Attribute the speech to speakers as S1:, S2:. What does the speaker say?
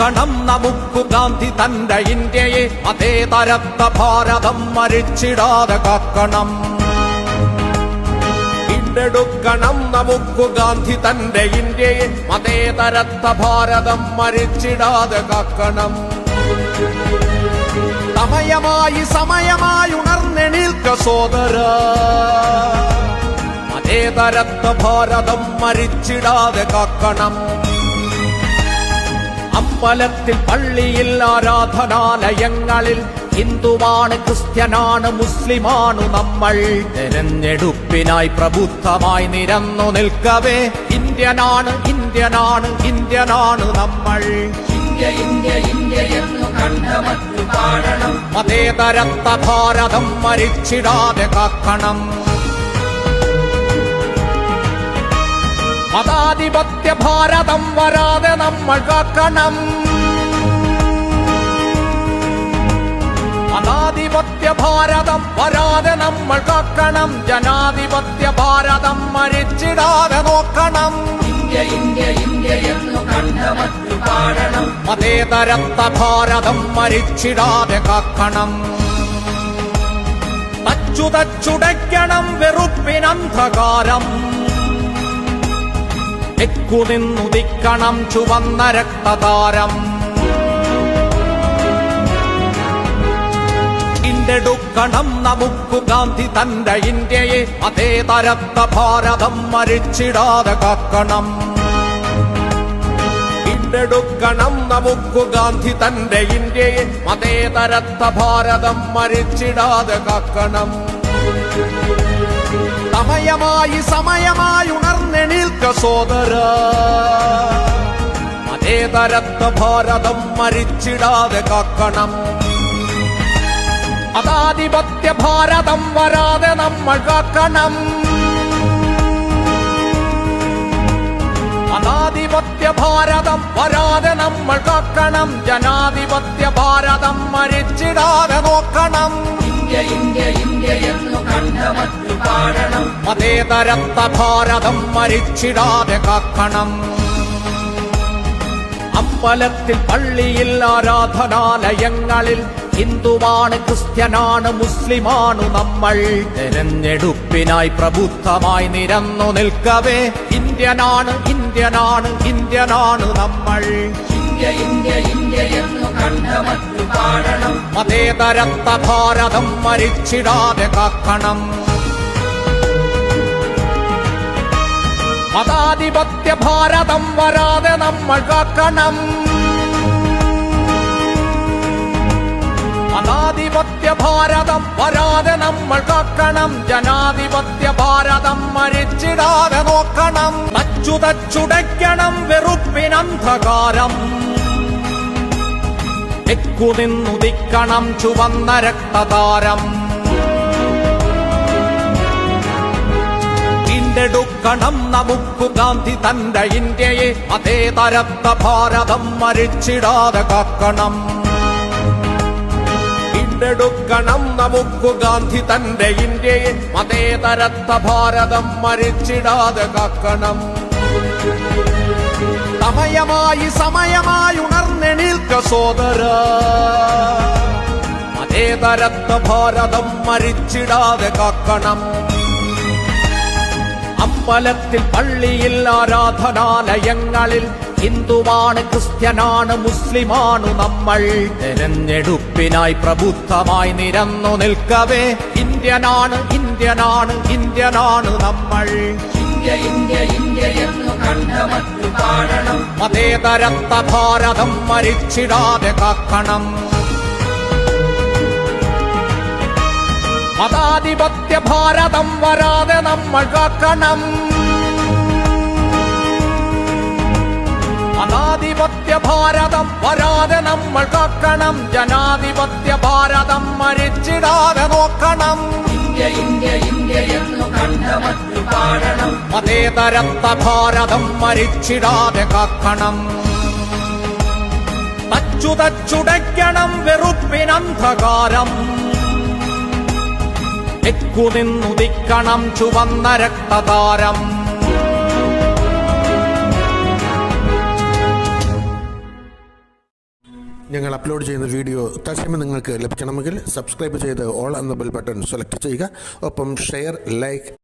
S1: വീണ്ടെടുക്കണം നമുക്കു ഗാന്ധി തന്റെ ഇന്ത്യയെ അതേ തരത്ത ഭാരതം മരിച്ചിടാതെ കാക്കണം. വീണ്ടെടുക്കണം നമുക്കു ഗാന്ധി തന്റെ ഇന്ത്യയെ മതേതരത്ത ഭാരതം മരിച്ചിടാതെ കാക്കണം. സമയമായി സമയമായി ഉണർന്നെണീൽക്ക സോദര. മതേതരത്ത ഭാരതം മരിച്ചിടാതെ കാക്കണം. അമ്പലത്തിൽ പള്ളിയിൽ ആരാധനാലയങ്ങളിൽ ഹിന്ദുവാണ് ക്രിസ്ത്യനാണ് മുസ്ലിമാണു നമ്മൾ. തെരഞ്ഞെടുപ്പിനായി പ്രബുദ്ധമായി നിരന്നു നിൽക്കവേ. ഇന്ത്യനാണ് ഇന്ത്യനാണ് ഇന്ത്യനാണ് നമ്മൾ. മതേതരത്ത ഭാരതം മരിച്ചിടാതെ കാക്കണം. മതാധിപത്യ ഭാരതം വരാതെ നമ്മൾ കാക്കണം. മതാധിപത്യ ഭാരതം വരാതെ നമ്മൾ കാക്കണം. ജനാധിപത്യ ഭാരതം മരിച്ചിടാതെ നോക്കണം.
S2: ഇന്ത്യ ഇന്ത്യ ഇന്ത്യ എന്നു കണ്ടമറ്റു പാടണം.
S1: മതേതരത്ത ഭാരതം മരിച്ചിടാതെ കാക്കണം. തച്ചു തച്ചുടയ്ക്കണം വെറുപ്പിനന്ധകാരം. തെക്കുനിന്നുദിക്കണം ചുവന്ന രക്തതാരം. വീണ്ടെടുക്കണം നമുക്ക് ഗാന്ധി തന്റെ ഇന്ത്യയെ അതേ തരത്ത ഭാരതം മരിച്ചിടാതെ കാക്കണം. വീണ്ടെടുക്കണം നമുക്ക് ഗാന്ധി തന്റെ ഇന്ത്യയെ അതേ തരത്ത ഭാരതം മരിച്ചിടാതെ കാക്കണം. സമയമായി സമയമായി ഉണർന്നെണീൽക്ക സോദര. അതേതരത്ത ഭാരതം മരിച്ചിടാതെ കാക്കണം. അതാധിപത്യ ഭാരതം വരാതെ നമ്മൾ കാക്കണം. മതാധിപത്യ ഭാരതം വരാതെ നമ്മൾ കാക്കണം. ജനാധിപത്യ ഭാരതം മരിച്ചിടാതെ നോക്കണം.
S2: ഇന്ത്യ ഇന്ത്യ ഇന്ത്യ എന്നു പാടണം
S1: മതേതരത്ത ഭാരതം മരിച്ചിടാതെ കാക്കണം. അമ്പലത്തിൽ പള്ളിയിൽ ആരാധനാലയങ്ങളിൽ ഹിന്ദുവാണ് ക്രിസ്ത്യനാണ് മുസ്ലിമാണ് നമ്മൾ. തെരഞ്ഞെടുപ്പിനായി പ്രബുദ്ധമായി നിരന്നു നിൽക്കവേ ഇന്ത്യനാണ് ഇന്ത്യനാണ് ഇന്ത്യനാണ് നമ്മൾ. മതേതരത്ത ഭാരതം മരിച്ചിടാതെ കാക്കണം. മതാധിപത്യ ഭാരതം വരാതെ നമ്മൾ കാക്കണം മതാധിപത്യ ഭാരതം വരാതെ നമ്മൾ കാക്കണം ജനാധിപത്യ ഭാരതം മരിച്ചിടാതെ നോക്കണം. തച്ചു തച്ചുടയ്ക്കണം വെറുപ്പിനന്ധകാരം തെക്കുനിന്നുദിക്കണം ചുവന്ന രക്തതാരം. വീണ്ടെടുക്കണം നമുക്കു ഗാന്ധി തന്റെ ഇന്ത്യയെ അതേ തരത്ത ഭാരതം മരിച്ചിടാതെ കാക്കണം. വീണ്ടെടുക്കണം നമുക്കു ഗാന്ധി തന്റെ ഇന്ത്യയെ മതേതരത്ത ഭാരതം മരിച്ചിടാതെ കാക്കണം. സമയമായി സമയമായി ഉണർന്നെണീൽക്ക സോദര. അതേ തരത്ത ഭാരതം മരിച്ചിടാതെ കാക്കണം. അമ്പലത്തിൽ പള്ളിയിൽ ആരാധനാലയങ്ങളിൽ ഹിന്ദുവാണ് ക്രിസ്ത്യനാണ് മുസ്ലിമാണ് നമ്മൾ. തെരഞ്ഞെടുപ്പിനായി പ്രബുദ്ധമായി നിരന്നു നിൽക്കവേ ഇന്ത്യനാണ് ഇന്ത്യനാണ് ഇന്ത്യനാണ് നമ്മൾ.
S2: ഇന്ത്യ ഇന്ത്യ ഇന്ത്യ എന്നു കണ്ടമറ്റു പാടണം.
S1: മതേതരത്ത ഭാരതം മരിച്ചിടാതെ കാക്കണം. മതാധിപത്യ ഭാരതം വരാതെ നമ്മൾ കാക്കണം അനാധിപത്യ ഭാരതം വരാതെ നമ്മൾ കാക്കണം. ജനാധിപത്യ ഭാരതം മരിച്ചിടാതെ നോക്കണം.
S2: ഇന്ത്യ ഇന്ത്യ ഇന്ത്യ എന്നു കണ്ടമറ്റു പാടണം.
S1: ഭാരതം മരിച്ചിടാതെ കാക്കണം. തച്ചു തച്ചുടയ്ക്കണം വെറുപ്പിനന്ധകാരം. തെക്കുനിന്നുദിക്കണം ചുവന്ന രക്തതാരം.
S3: ഞങ്ങൾ അപ്ലോഡ് ചെയ്യുന്ന വീഡിയോ തത്സമയം നിങ്ങൾക്ക് ലഭിക്കണമെങ്കിൽ സബ്സ്ക്രൈബ് ചെയ്ത് ഓൾ എന്ന ബെൽ ബട്ടൺ സെലക്ട് ചെയ്യുക. ഒപ്പം ഷെയർ ലൈക്ക്